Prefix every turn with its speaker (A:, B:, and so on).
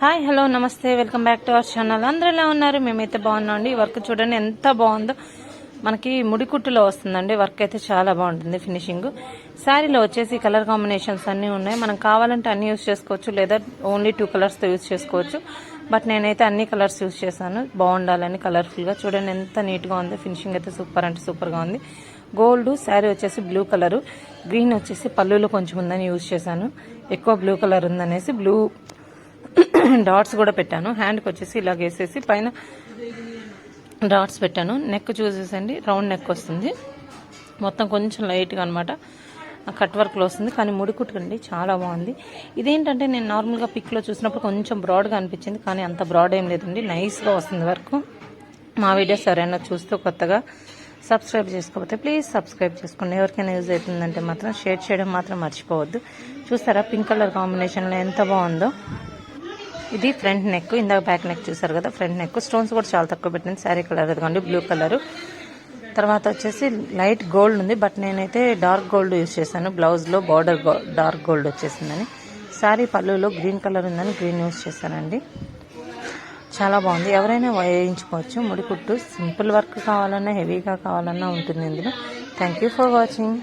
A: Hi hello నమస్తే welcome back to our channel. అందరూ ఎలా ఉన్నారు? మేమైతే బాగున్నామండి వర్క్ చూడండి ఎంత బాగుందో. మనకి ముడికుట్టులో వస్తుందండి. వర్క్ అయితే చాలా బాగుంటుంది ఫినిషింగ్. శారీలో వచ్చేసి కలర్ కాంబినేషన్స్ అన్నీ ఉన్నాయి. మనం కావాలంటే అన్ని యూస్ చేసుకోవచ్చు లేదా ఓన్లీ టూ కలర్స్తో యూస్ చేసుకోవచ్చు. బట్ నేనైతే అన్ని కలర్స్ యూస్ చేశాను. బాగుండాలని కలర్ఫుల్గా. చూడండి ఎంత నీట్గా ఉంది. ఫినిషింగ్ అయితే సూపర్ అంటే సూపర్గా ఉంది. గోల్డ్ శారీ వచ్చేసి బ్లూ కలర్. గ్రీన్ వచ్చేసి పళ్ళులో కొంచెం ఉందని యూజ్ చేశాను. ఎక్కువ బ్లూ కలర్ ఉందనేసి బ్లూ డాట్స్ కూడా పెట్టాను. హ్యాండ్కి వచ్చేసి ఇలా వేసేసి పైన డాట్స్ పెట్టాను. నెక్ చూసేసండి. రౌండ్ నెక్ వస్తుంది. మొత్తం కొంచెం లైట్గా అనమాట కట్ వర్క్లో వస్తుంది. కానీ ముడికుట్టండి చాలా బాగుంది. ఇదేంటంటే నేను నార్మల్గా పిక్లో చూసినప్పుడు కొంచెం బ్రాడ్గా అనిపించింది. కానీ అంత బ్రాడ్ ఏం లేదండి. నైస్గా వస్తుంది వర్క్ మా వీడియోస్ ఎవరైనా చూస్తూ కొత్తగా సబ్స్క్రైబ్ చేసుకోకపోతే ప్లీజ్ సబ్స్క్రైబ్ చేసుకోండి. ఎవరికైనా యూజ్ అవుతుందంటే మాత్రం షేర్ చేయడం మాత్రం మర్చిపోవద్దు. చూస్తారా? పింక్ కలర్ కాంబినేషన్లో ఎంత బాగుందో. ఇది ఫ్రంట్ నెక్ ఇందాక బ్యాక్ నెక్ చూసారు కదా ఫ్రంట్ నెక్. స్టోన్స్ కూడా చాలా తక్కువ పెట్టింది శారీ కలర్ ఇదిగోండి బ్లూ కలర్. తర్వాత వచ్చేసి లైట్ గోల్డ్ ఉంది బట్ నేనైతే డార్క్ గోల్డ్ యూస్ చేశాను. బ్లౌజ్లో బార్డర్ డార్క్ గోల్డ్ వచ్చేసిందని. శారీ పళ్ళులో గ్రీన్ కలర్ ఉందని గ్రీన్ యూస్ చేశానండి. చాలా బాగుంది. ఎవరైనా వేయించుకోవచ్చు. ముడి కుట్టు సింపుల్ వర్క్ కావాలన్నా హెవీగా కావాలన్నా ఉంటుంది ఇందులో. Thank you for watching.